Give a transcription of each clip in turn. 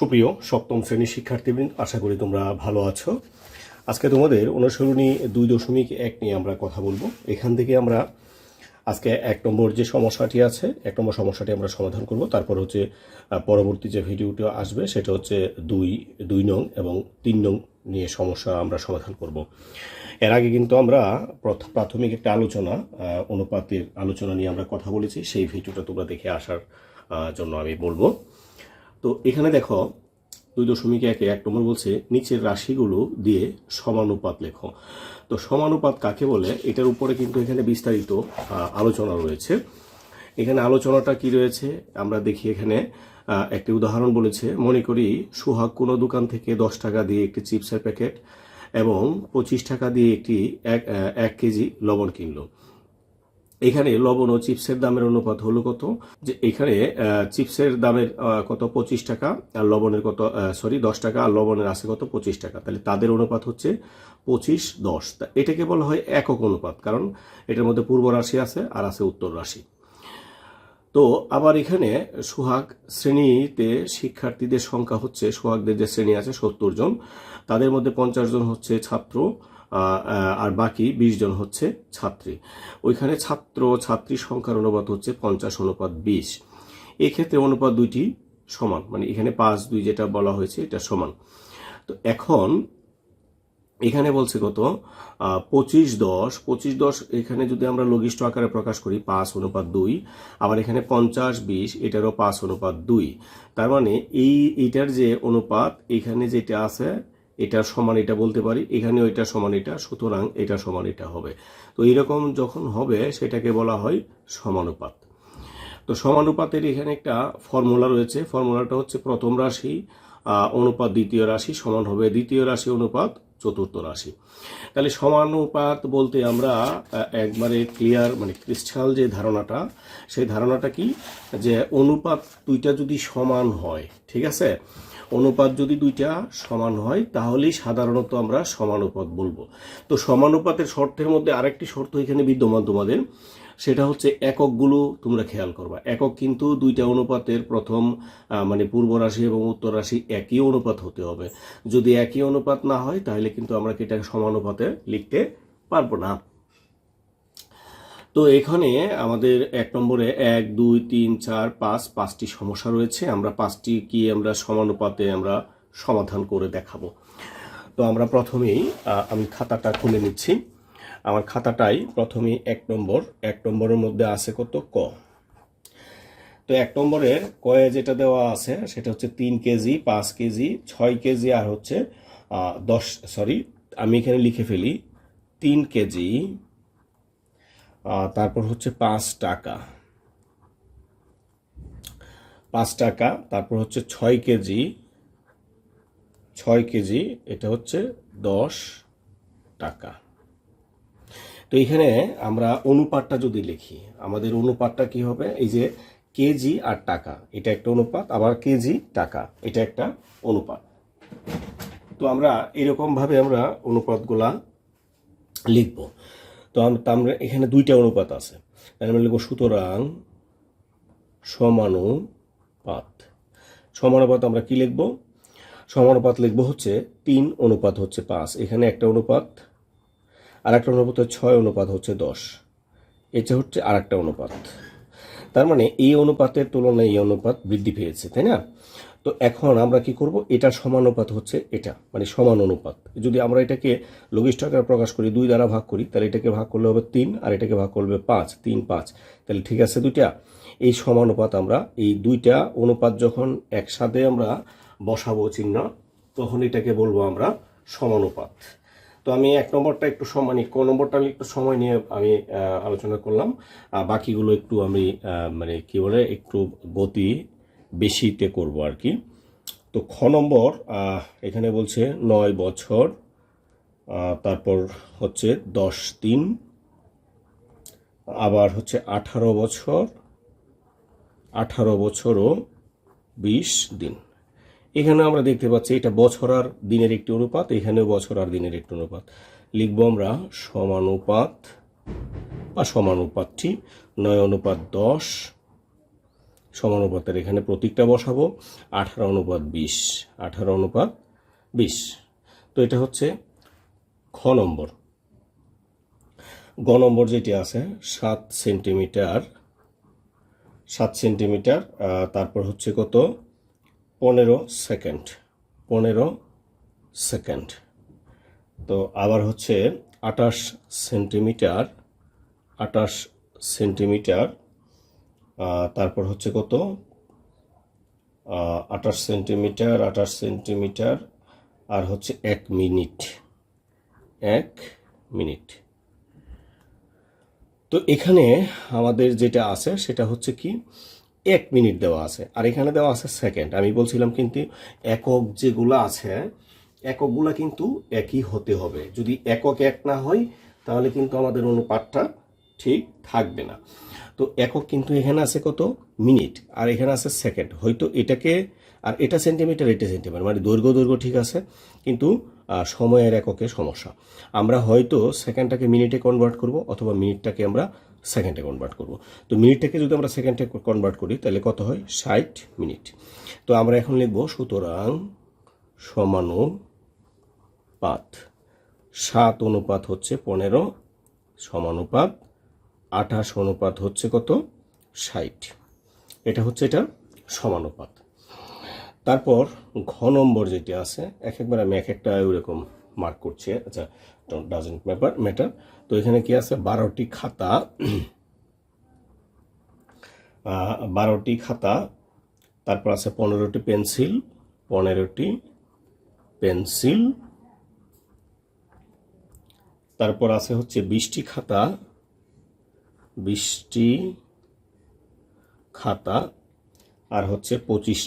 সুপ্রিয়, সপ্তম শ্রেণির শিক্ষার্থীবৃন্দ, আশা করি তোমরা ভালো আছো। আজকে তোমাদের অনুসরণী দুই দশমিক এক নিয়ে আমরা কথা বলব। এখান থেকে আমরা আজকে এক নম্বর যে সমস্যাটি আছে, এক নম্বর সমস্যাটি আমরা সমাধান করব। তারপর হচ্ছে পরবর্তী যে ভিডিওটি আসবে, সেটা হচ্ছে দুই দুই নং এবং তিন নং নিয়ে সমস্যা আমরা সমাধান করব। এর আগে কিন্তু আমরা প্রথ- প্রাথমিক একটা আলোচনা অনুপাতের আলোচনা নিয়ে আমরা কথা বলেছি। সেই ভিডিওটা তোমরা দেখে আসার জন্য আমি বলব। তো এখানে দেখো দুই দশমিক একে এক নম্বর বলছে, নিচের রাশিগুলো দিয়ে সমানুপাত লেখো। তো সমানুপাত কাকে বলে? এটার উপরে কিন্তু এখানে বিস্তারিত আলোচনা রয়েছে। এখানে আলোচনাটা কি রয়েছে? আমরা দেখি এখানে একটি উদাহরণ বলেছে, মনে করি সুহাগ কোনো দোকান থেকে দশ টাকা দিয়ে একটি চিপসের প্যাকেট এবং পঁচিশ টাকা দিয়ে একটি এক কেজি লবণ কিনলো। এখানে লবণ ও চিপসের দামের অনুপাত হলো কত? যে এখানে চিপসের দামের কত? পঁচিশ টাকা, আর লবণের কত সরি, দশ টাকা, আর লবণের আছে কত? পঁচিশ টাকা। তাহলে তাদের অনুপাত হচ্ছে পঁচিশ, দশ। এটাকে বলা হয় একক অনুপাত, কারণ এটার মধ্যে পূর্ব রাশি আছে আর আছে উত্তর রাশি। তো আবার এখানে সোহাগ শ্রেণীতে শিক্ষার্থীদের সংখ্যা হচ্ছে, সোহাগদের যে শ্রেণি আছে সত্তর জন, তাদের মধ্যে পঞ্চাশ জন হচ্ছে ছাত্র আর বাকি বিশ জন হচ্ছে ছাত্রী। ওইখানে ছাত্র, ছাত্রী সংখ্যার অনুপাত হচ্ছে পঞ্চাশ, অনুপাত বিশ। এক্ষেত্রে অনুপাত দুইটি সমান মানে এখানে পাঁচ, দুই যেটা বলা হয়েছে এটা সমান। তো এখন এখানে বলছে কত? পঁচিশ দশ। পঁচিশ দশ এখানে যদি আমরা লঘিষ্ঠ আকারে প্রকাশ করি, পাঁচ, অনুপাত দুই। আবার এখানে পঞ্চাশ, বিশ, এটারও পাঁচ, অনুপাত দুই। তার মানে এই এইটার যে অনুপাত, এখানে যেটা আছে এটার সমান এটা বলতে পারি এখানে ওইটা সমান এটা, সুতরাং এটা সমান এটা হবে। তো এইরকম যখন হবে, সেটাকে বলা হয় সমানুপাত। তো সমানুপাতের এখানে একটা ফর্মুলা রয়েছে, ফর্মুলাটা হচ্ছে প্রথম রাশি অনুপাত দ্বিতীয় রাশি সমান হবে দ্বিতীয় রাশি অনুপাত চতুর্থ রাশি। তাহলে সমানুপাত বলতে আমরা একবারে ক্লিয়ার মানে ক্রিস্টাল যে ধারণাটা, সেই ধারণাটা কি? যে অনুপাত দুইটা যদি সমান হয়, ঠিক আছে? অনুপাত যদি দুইটা সমান হয়, তাহলেই সাধারণত আমরা সমানুপাত বলব। তো সমানুপাতের শর্তের মধ্যে আরেকটি শর্ত এখানে বিদ্যমান তোমাদের, সেটা হচ্ছে এককগুলো তোমরা খেয়াল করবা। একক কিন্তু দুইটা অনুপাতের প্রথম মানে পূর্ব রাশি এবং উত্তর রাশি একই অনুপাত হতে হবে। যদি একই অনুপাত না হয়, তাহলে কিন্তু আমরা এটাকে সমানুপাতে লিখতে পারব না। তো এখানে আমাদের এক নম্বরে এক, দুই, তিন, চার, পাঁচ, পাঁচটি সমস্যা রয়েছে। আমরা পাঁচটি কি আমরা সমানুপাতে আমরা সমাধান করে দেখাবো। তো আমরা প্রথমেই আমি খাতাটা খুলে নিচ্ছি। আমার খাতাটাই প্রথমে এক নম্বর। এক নম্বরের মধ্যে আছে কত? ক। তো এক নম্বরের কয়ে যেটা দেওয়া আছে, সেটা হচ্ছে তিন কেজি, পাঁচ কেজি, ছয় কেজি আর হচ্ছে দশ, সরি, আমি এখানে লিখে ফেলি, তিন কেজি তারপর হচ্ছে পাঁচ টাকা। পাঁচ টাকা, তারপর হচ্ছে ছয় কেজি। ছয় কেজি, এটা হচ্ছে দশ টাকা। তো এখানে আমরা অনুপাতটা যদি লিখি, আমাদের অনুপাতটা কি হবে? এই যে কেজি আর টাকা, এটা একটা অনুপাত, আবার কেজি টাকা, এটা একটা অনুপাত। তো আমরা এরকমভাবে আমরা অনুপাতগুলা লিখব। তো আম- তা আমরা এখানে দুইটা অনুপাত আছে। তাহলে আমরা লিখব, সুতরাং সমানুপাত। সমানুপাত আমরা কি লিখব? সমানুপাত লিখব হচ্ছে তিন অনুপাত হচ্ছে পাঁচ। এখানে একটা অনুপাত আর একটা অনুপাত ছয়, অনুপাত হচ্ছে দশ। এটা হচ্ছে আর একটা অনুপাত। তার মানে এই অনুপাতের তুলনায় এই অনুপাত বৃদ্ধি পেয়েছে, তাই না? তো এখন আমরা কি করব? এটার সমানুপাত হচ্ছে এটা মানে সমান অনুপাত। যদি আমরা এটাকে লঘিষ্ঠ আকারে প্রকাশ করি, দুই দ্বারা ভাগ করি, তাহলে এটাকে ভাগ করলে হবে তিন, আর এটাকে ভাগ করলে হবে পাঁচ, তিন, পাঁচ। তাহলে ঠিক আছে দুইটা? এই সমানুপাত আমরা, এই দুইটা অনুপাত যখন একসাথে আমরা বসাবো চিহ্ন, তখন এটাকে বলব আমরা সমানুপাত তো আমি এক নম্বরটা একটু সময় ক নম্বরটা আমি একটু সময় নিয়ে আমি আলোচনা করলাম। বাকিগুলো একটু আমি মানে কি বলে, একটু গতি বেশিতে করব আর কি। তো খ নম্বর এখানে বলছে নয় বছর তারপর হচ্ছে দশ দিন, আবার হচ্ছে আঠারো বছর, আঠারো বছরও বিশ দিন। এখানে আমরা দেখতে পাচ্ছি এটা বছর আর দিনের একটি অনুপাত, এখানেও বছর আর দিনের একটি অনুপাত। লিখব আমরা সমানুপাত বা সমানুপাতটি, নয় অনুপাত দশ সমানুপাতের এখানে প্রতীকটা বসাবো, আঠারো অনুপাত বিশ, আঠারো অনুপাত বিশ। তো এটা হচ্ছে খ নম্বর। গ নম্বর যেটি আছে, সাত সেন্টিমিটার সাত সেন্টিমিটার তারপর হচ্ছে কত? পনেরো সেকেন্ড পনেরো সেকেন্ড। তো আবার হচ্ছে আটাশ সেন্টিমিটার আটাশ সেন্টিমিটার তারপর হচ্ছে কত? আঠাশ সেন্টিমিটার আঠাশ সেন্টিমিটার, আর হচ্ছে এক মিনিট। এক মিনিট। তো এখানে আমাদের যেটা আছে, সেটা হচ্ছে কি? এক মিনিট দেওয়া আছে। আর এখানে দেওয়া আছে সেকেন্ড। আমি বলছিলাম কিন্তু একক যেগুলো আছে, এককগুলা কিন্তু একই হতে হবে। যদি একক এক না হয়, তাহলে কিন্তু আমাদের অনুপাতটা ঠিক থাকবে না। তো একক কিন্তু এখানে আছে কত? মিনিট। আর এখানে আছে সেকেন্ড। হয়তো এটাকে, আর এটা সেন্টিমিটার এটা সেন্টিমিটার। মানে দৈর্ঘ্য দৈর্ঘ্য ঠিক আছে। কিন্তু সময়ের এককে সমস্যা। আমরা হয়তো সেকেন্ডটাকে মিনিটে কনভার্ট করব, অথবা মিনিটটাকে আমরা সেকেন্ডে কনভার্ট করব। তো মিনিটটাকে যদি আমরা সেকেন্ডে কনভার্ট করি, তাহলে কত হয়? ষাট মিনিট। তো আমরা এখন লিখব, সুতরাং সমানুপাত সাত অনুপাত হচ্ছে পনেরো সমানুপাত আঠাশ অনুপাত হচ্ছে কত? ষাট। এটা হচ্ছে এটা সমানুপাত। তারপর ঘ নম্বর যেটি আছে, এক একবার আমি এক একটা ওইরকম মার্ক করছি। আচ্ছা ডাজেন্ট ম্যাপার ম্যাটার তো এখানে কি আছে? বারোটি খাতা। বারোটি খাতা। তারপর আছে পনেরোটি পেন্সিল পনেরোটি পেন্সিল। তারপর আছে হচ্ছে বিশটি খাতা। বিশটি খাতা আর হচ্ছে পঁচিশ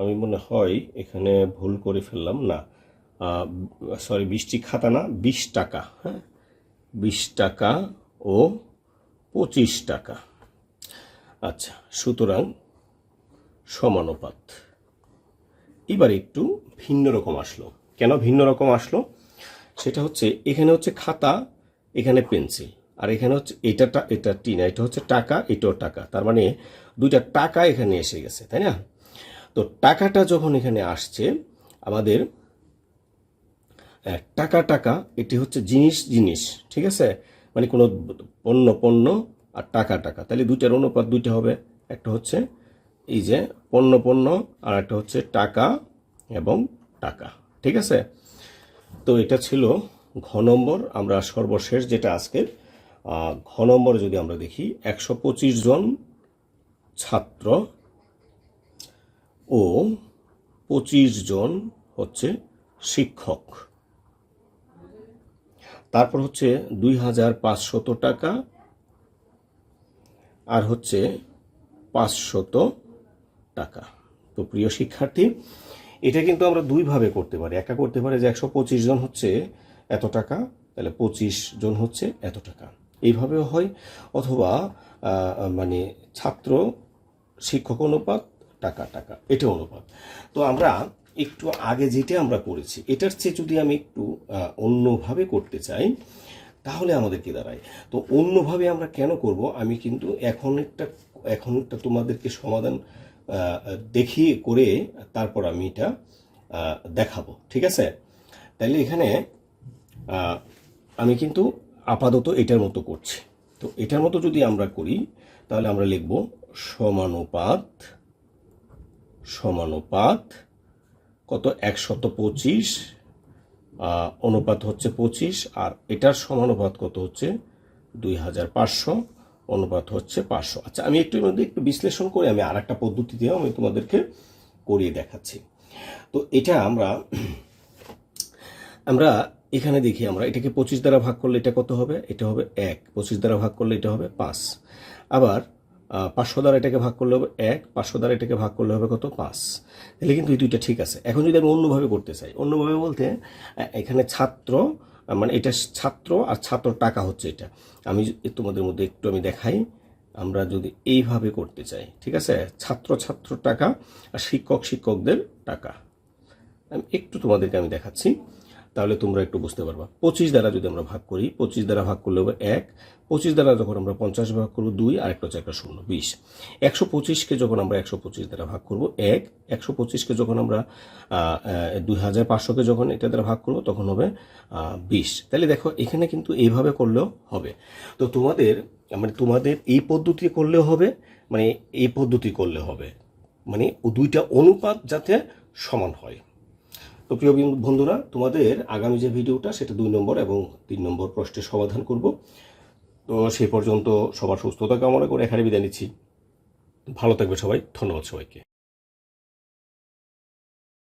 আমি মনে হয় এখানে ভুল করে ফেললাম, না সরি বিশটি খাতা না, বিশ টাকা হ্যাঁ বিশ টাকা ও পঁচিশ টাকা। আচ্ছা সুতরাং সমানুপাত। এবার একটু ভিন্ন রকম আসলো। কেন ভিন্ন রকম আসলো? সেটা হচ্ছে, এখানে হচ্ছে খাতা এখানে পেন্সিল আর এখানে হচ্ছে এটা এটা টিনা এটা হচ্ছে টাকা এটাও টাকা। তার মানে দুইটা টাকা এখানে এসে গেছে তাই না? তো টাকাটা যখন এখানে আসছে আমাদের আহ, টাকা টাকা এটি হচ্ছে জিনিস জিনিস ঠিক আছে? মানে কোনো পণ্য পণ্য আর টাকা টাকা। তাহলে দুইটার অনুপাত দুইটা হবে। একটা হচ্ছে এই যে পণ্য পণ্য আর একটা হচ্ছে টাকা এবং টাকা ঠিক আছে? তো এটা ছিল ঘ নম্বর আমরা সর্বশেষ যেটা আজকের ঘ নম্বর যদি আমরা দেখি, একশো পঁচিশ জন ছাত্র ও পঁচিশ জন হচ্ছে শিক্ষক। তারপর হচ্ছে দুই হাজার পাঁচশত টাকা আর হচ্ছে পাঁচশত টাকা। তো প্রিয় শিক্ষার্থী, এটা কিন্তু আমরা দুইভাবে করতে পারি। একটা করতে পারি যে একশো পঁচিশ জন হচ্ছে এত টাকা, তাহলে পঁচিশ জন হচ্ছে এত টাকা। এইভাবেও হয়। অথবা মানে ছাত্র, শিক্ষক অনুপাত, টাকা টাকা এটা অনুপাত। তো আমরা একটু আগে যেটা আমরা করেছি, এটার চেয়ে যদি আমি একটু অন্যভাবে করতে চাই, তাহলে আমাদের কি দাঁড়ায়। তো অন্যভাবে আমরা কেন করব? আমি কিন্তু এখন একটা এখন একটা তোমাদেরকে সমাধান দেখিয়ে করে তারপর আমি এটা দেখাবো। ঠিক আছে? তাহলে এখানে আমি কিন্তু আপাতত এটার মতো করছি। তো এটার মতো যদি আমরা করি, তাহলে আমরা লিখব সমানুপাত সমানুপাত কত একশত পঁচিশ অনুপাত হচ্ছে পঁচিশ, আর এটার সমানুপাত কত হচ্ছে দুই হাজার পাঁচশো, অনুপাত হচ্ছে পাঁচশো। আচ্ছা আমি একটু মধ্যে একটু বিশ্লেষণ করে আমি আর একটা পদ্ধতি দিয়েও আমি তোমাদেরকে করিয়ে দেখাচ্ছি। তো এটা আমরা আমরা এখানে দেখি আমরা, এটাকে পঁচিশ দ্বারা ভাগ করলে এটা কত হবে? এটা হবে এক। পঁচিশ দ্বারা ভাগ করলে এটা হবে পাঁচ। আবার পাঁচশো দ্বারা এটাকে ভাগ করলে হবে এক, পাঁচশো দ্বারা এটাকে ভাগ করলে হবে কত? পাঁচ। তাহলে কিন্তু এই দুইটা ঠিক আছে। এখন যদি আমি অন্যভাবে করতে চাই, অন্যভাবে বলতে এখানে ছাত্র মানে এটা ছাত্র আর ছাত্র টাকা হচ্ছে এটা। আমি তোমাদের মধ্যে একটু আমি দেখাই, আমরা যদি এইভাবে করতে চাই, ঠিক আছে? ছাত্র ছাত্র টাকা আর শিক্ষক, শিক্ষকদের টাকা। একটু তোমাদেরকে আমি দেখাচ্ছি। তাহলে তোমরা একটু বুঝতে পারবা। পঁচিশ দ্বারা যদি আমরা ভাগ করি, পঁচিশ দ্বারা ভাগ করলে হবে এক, পঁচিশ দ্বারা যখন আমরা পঞ্চাশ ভাগ করব দুই, আর একটা হচ্ছে একটা শূন্য, বিশ। একশো পঁচিশকে যখন আমরা একশো পঁচিশ দ্বারা ভাগ করব, এক, একশো পঁচিশকে যখন আমরা দুই হাজার পাঁচশোকে যখন এটা দ্বারা ভাগ করব, তখন হবে বিশ। তাহলে দেখো, এখানে কিন্তু এইভাবে করলেও হবে। তো তোমাদের মানে তোমাদের এই পদ্ধতি করলেও হবে মানে এই পদ্ধতি করলে হবে। মানে দুইটা অনুপাত যাতে সমান হয়। তো প্রিয় বিন- বন্ধুরা, তোমাদের আগামী যে ভিডিওটা, সেটা দুই নম্বর এবং তিন নম্বর প্রশ্নের সমাধান করব। তো সেই পর্যন্ত সবার সুস্থতা কামনা করে এখানে বিদায় নিচ্ছি। ভালো থাকবে সবাই। ধন্যবাদ সবাইকে।